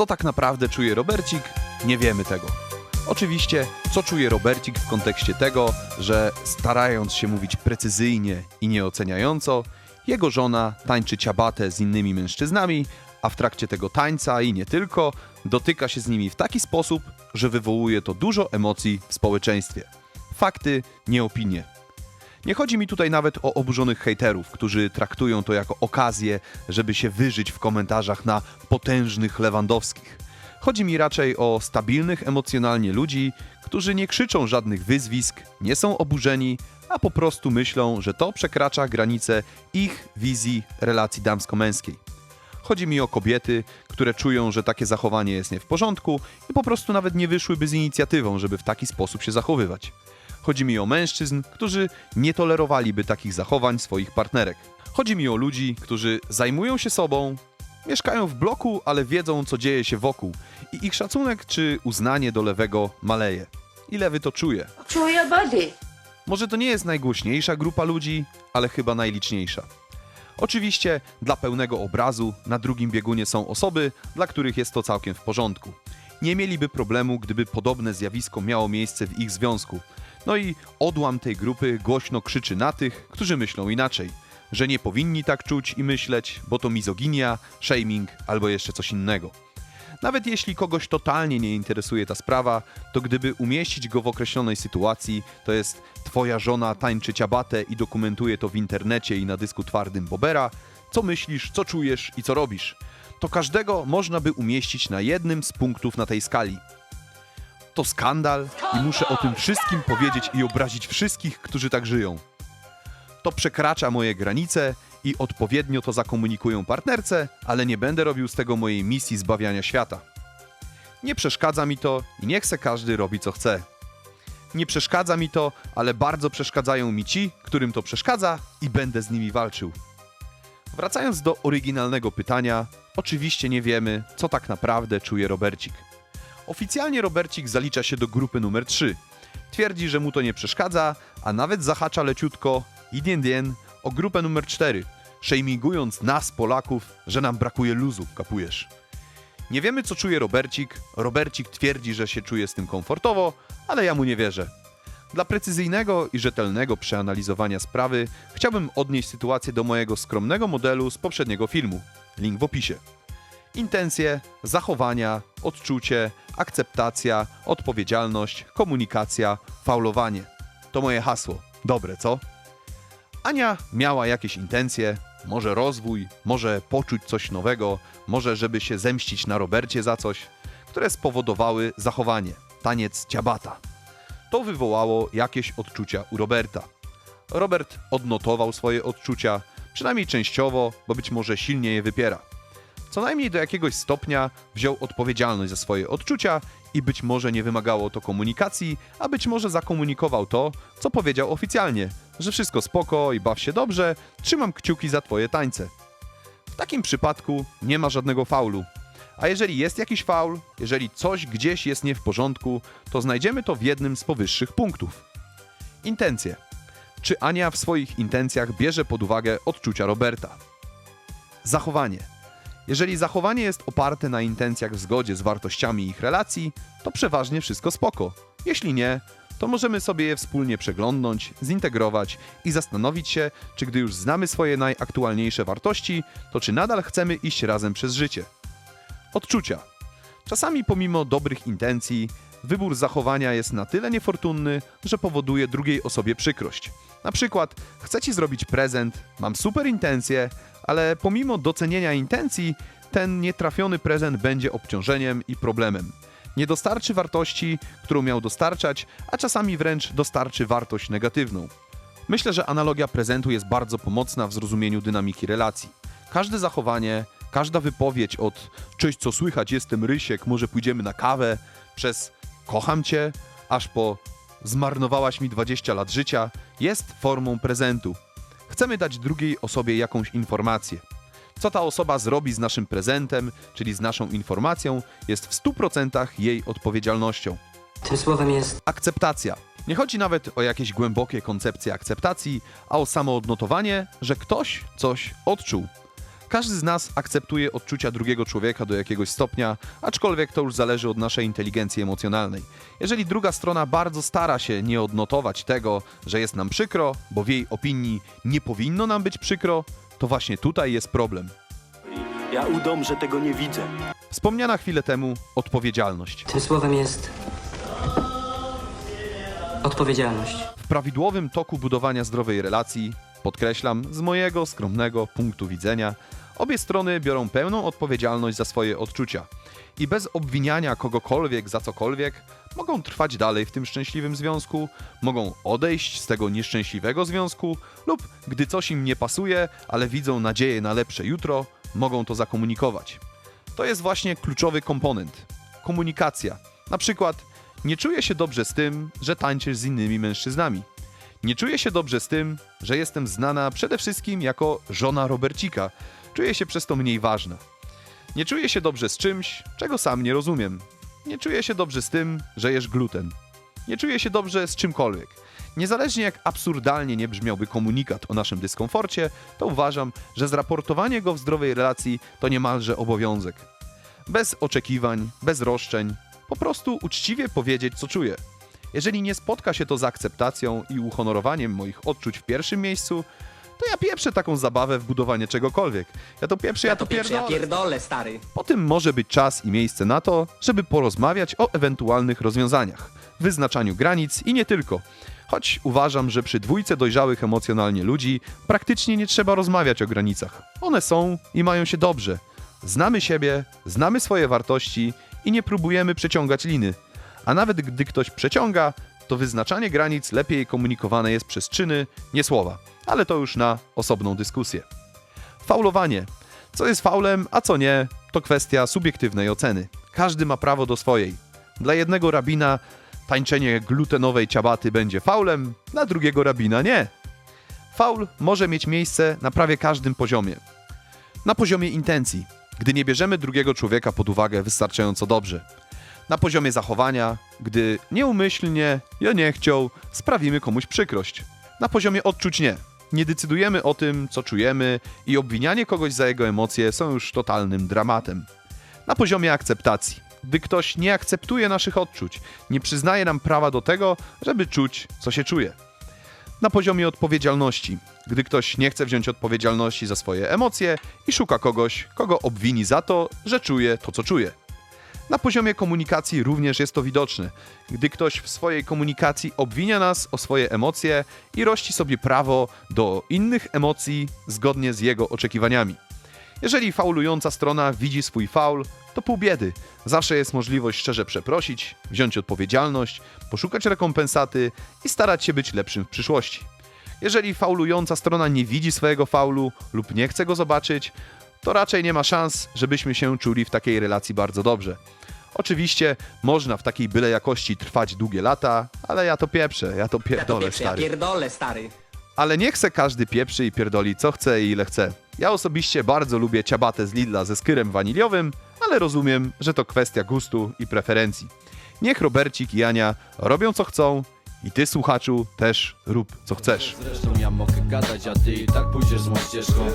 Co tak naprawdę czuje Robercik? Nie wiemy tego. Oczywiście, co czuje Robercik w kontekście tego, że starając się mówić precyzyjnie i nieoceniająco, jego żona tańczy ciabatę z innymi mężczyznami, a w trakcie tego tańca i nie tylko, dotyka się z nimi w taki sposób, że wywołuje to dużo emocji w społeczeństwie. Fakty, nie opinie. Nie chodzi mi tutaj nawet o oburzonych hejterów, którzy traktują to jako okazję, żeby się wyżyć w komentarzach na potężnych Lewandowskich. Chodzi mi raczej o stabilnych emocjonalnie ludzi, którzy nie krzyczą żadnych wyzwisk, nie są oburzeni, a po prostu myślą, że to przekracza granice ich wizji relacji damsko-męskiej. Chodzi mi o kobiety, które czują, że takie zachowanie jest nie w porządku i po prostu nawet nie wyszłyby z inicjatywą, żeby w taki sposób się zachowywać. Chodzi mi o mężczyzn, którzy nie tolerowaliby takich zachowań swoich partnerek. Chodzi mi o ludzi, którzy zajmują się sobą, mieszkają w bloku, ale wiedzą, co dzieje się wokół i ich szacunek czy uznanie do lewego maleje. I lewy to czuje. Your body. Może to nie jest najgłośniejsza grupa ludzi, ale chyba najliczniejsza. Oczywiście, dla pełnego obrazu, na drugim biegunie są osoby, dla których jest to całkiem w porządku. Nie mieliby problemu, gdyby podobne zjawisko miało miejsce w ich związku. No i odłam tej grupy głośno krzyczy na tych, którzy myślą inaczej, że nie powinni tak czuć i myśleć, bo to mizoginia, shaming albo jeszcze coś innego. Nawet jeśli kogoś totalnie nie interesuje ta sprawa, to gdyby umieścić go w określonej sytuacji, to jest twoja żona tańczy ciabatę i dokumentuje to w internecie i na dysku twardym Bobera, co myślisz, co czujesz i co robisz, to każdego można by umieścić na jednym z punktów na tej skali. To skandal i muszę o tym wszystkim powiedzieć i obrazić wszystkich, którzy tak żyją. To przekracza moje granice i odpowiednio to zakomunikują partnerce, ale nie będę robił z tego mojej misji zbawiania świata. Nie przeszkadza mi to i niech se każdy robi co chce. Nie przeszkadza mi to, ale bardzo przeszkadzają mi ci, którym to przeszkadza i będę z nimi walczył. Wracając do oryginalnego pytania, oczywiście nie wiemy, co tak naprawdę czuje Robercik. Oficjalnie Robercik zalicza się do grupy numer 3. Twierdzi, że mu to nie przeszkadza, a nawet zahacza leciutko idien dien o grupę numer 4, shamingując nas, Polaków, że nam brakuje luzu, kapujesz. Nie wiemy, co czuje Robercik. Robercik twierdzi, że się czuje z tym komfortowo, ale ja mu nie wierzę. Dla precyzyjnego i rzetelnego przeanalizowania sprawy chciałbym odnieść sytuację do mojego skromnego modelu z poprzedniego filmu. Link w opisie. Intencje, zachowania, odczucie, akceptacja, odpowiedzialność, komunikacja, faulowanie. To moje hasło. Dobre, co? Ania miała jakieś intencje, może rozwój, może poczuć coś nowego, może żeby się zemścić na Robercie za coś, które spowodowały zachowanie, taniec ciabata. To wywołało jakieś odczucia u Roberta. Robert odnotował swoje odczucia, przynajmniej częściowo, bo być może silnie je wypiera. Co najmniej do jakiegoś stopnia wziął odpowiedzialność za swoje odczucia i być może nie wymagało to komunikacji, a być może zakomunikował to, co powiedział oficjalnie, że wszystko spoko i baw się dobrze, trzymam kciuki za twoje tańce. W takim przypadku nie ma żadnego faulu. A jeżeli jest jakiś faul, jeżeli coś gdzieś jest nie w porządku, to znajdziemy to w jednym z powyższych punktów. Intencje. Czy Ania w swoich intencjach bierze pod uwagę odczucia Roberta? Zachowanie. Jeżeli zachowanie jest oparte na intencjach w zgodzie z wartościami ich relacji, to przeważnie wszystko spoko. Jeśli nie, to możemy sobie je wspólnie przeglądnąć, zintegrować i zastanowić się, czy gdy już znamy swoje najaktualniejsze wartości, to czy nadal chcemy iść razem przez życie. Odczucia. Czasami pomimo dobrych intencji, wybór zachowania jest na tyle niefortunny, że powoduje drugiej osobie przykrość. Na przykład, chcę ci zrobić prezent, mam super intencje, ale pomimo docenienia intencji, ten nietrafiony prezent będzie obciążeniem i problemem. Nie dostarczy wartości, którą miał dostarczać, a czasami wręcz dostarczy wartość negatywną. Myślę, że analogia prezentu jest bardzo pomocna w zrozumieniu dynamiki relacji. Każde zachowanie, każda wypowiedź od cześć co słychać, jestem Rysiek, może pójdziemy na kawę, przez kocham cię, aż po zmarnowałaś mi 20 lat życia, jest formą prezentu. Chcemy dać drugiej osobie jakąś informację. Co ta osoba zrobi z naszym prezentem, czyli z naszą informacją, jest w 100% jej odpowiedzialnością. Tym słowem jest Akceptacja. Nie chodzi nawet o jakieś głębokie koncepcje akceptacji, a o samo odnotowanie, że ktoś coś odczuł. Każdy z nas akceptuje odczucia drugiego człowieka do jakiegoś stopnia, aczkolwiek to już zależy od naszej inteligencji emocjonalnej. Jeżeli druga strona bardzo stara się nie odnotować tego, że jest nam przykro, bo w jej opinii nie powinno nam być przykro, to właśnie tutaj jest problem. Ja udom, że tego nie widzę. Wspomniana chwilę temu odpowiedzialność. Tym słowem jest odpowiedzialność. W prawidłowym toku budowania zdrowej relacji, podkreślam, z mojego skromnego punktu widzenia, obie strony biorą pełną odpowiedzialność za swoje odczucia i bez obwiniania kogokolwiek za cokolwiek mogą trwać dalej w tym szczęśliwym związku, mogą odejść z tego nieszczęśliwego związku lub gdy coś im nie pasuje, ale widzą nadzieję na lepsze jutro, mogą to zakomunikować. To jest właśnie kluczowy komponent komunikacja. Na przykład, nie czuję się dobrze z tym, że tańczysz z innymi mężczyznami. Nie czuję się dobrze z tym, że jestem znana przede wszystkim jako żona Robercika. Czuję się przez to mniej ważna. Nie czuję się dobrze z czymś, czego sam nie rozumiem. Nie czuję się dobrze z tym, że jesz gluten. Nie czuję się dobrze z czymkolwiek. Niezależnie jak absurdalnie nie brzmiałby komunikat o naszym dyskomforcie, to uważam, że zraportowanie go w zdrowej relacji to niemalże obowiązek. Bez oczekiwań, bez roszczeń, po prostu uczciwie powiedzieć, co czuję. Jeżeli nie spotka się to z akceptacją i uhonorowaniem moich odczuć w pierwszym miejscu, to ja pieprzę taką zabawę w budowanie czegokolwiek. Ja to pieprzę, ja, to pierwsze, ja pierdolę. pierdolę, stary. Po tym może być czas i miejsce na to, żeby porozmawiać o ewentualnych rozwiązaniach, wyznaczaniu granic i nie tylko. Choć uważam, że przy dwójce dojrzałych emocjonalnie ludzi praktycznie nie trzeba rozmawiać o granicach. One są i mają się dobrze. Znamy siebie, znamy swoje wartości i nie próbujemy przeciągać liny. A nawet gdy ktoś przeciąga, to wyznaczanie granic lepiej komunikowane jest przez czyny, nie słowa. Ale to już na osobną dyskusję. Faulowanie. Co jest faulem, a co nie, to kwestia subiektywnej oceny. Każdy ma prawo do swojej. Dla jednego rabina tańczenie glutenowej ciabaty będzie faulem, dla drugiego rabina nie. Faul może mieć miejsce na prawie każdym poziomie. Na poziomie intencji, gdy nie bierzemy drugiego człowieka pod uwagę wystarczająco dobrze. Na poziomie zachowania, gdy nieumyślnie, ja nie chciał, sprawimy komuś przykrość. Na poziomie odczuć nie. Nie decydujemy o tym, co czujemy i obwinianie kogoś za jego emocje są już totalnym dramatem. Na poziomie akceptacji. Gdy ktoś nie akceptuje naszych odczuć, nie przyznaje nam prawa do tego, żeby czuć, co się czuje. Na poziomie odpowiedzialności. Gdy ktoś nie chce wziąć odpowiedzialności za swoje emocje i szuka kogoś, kogo obwini za to, że czuje to, co czuje. Na poziomie komunikacji również jest to widoczne. Gdy ktoś w swojej komunikacji obwinia nas o swoje emocje i rości sobie prawo do innych emocji zgodnie z jego oczekiwaniami. Jeżeli faulująca strona widzi swój faul, to pół biedy. Zawsze jest możliwość szczerze przeprosić, wziąć odpowiedzialność, poszukać rekompensaty i starać się być lepszym w przyszłości. Jeżeli faulująca strona nie widzi swojego faulu lub nie chce go zobaczyć, to raczej nie ma szans, żebyśmy się czuli w takiej relacji bardzo dobrze. Oczywiście można w takiej byle jakości trwać długie lata, ale ja to pieprzę, ja to Ja to pierdolę, pierwsze, ja stary. pierdolę, stary. Ale nie chce każdy pieprzy i pierdoli co chce i ile chce. Ja osobiście bardzo lubię ciabatę z Lidla ze skyrem waniliowym, ale rozumiem, że to kwestia gustu i preferencji. Niech Robercik i Ania robią co chcą i ty słuchaczu też rób co chcesz. Zresztą ja mogę gadać, a ty i tak pójdziesz złą ścieżką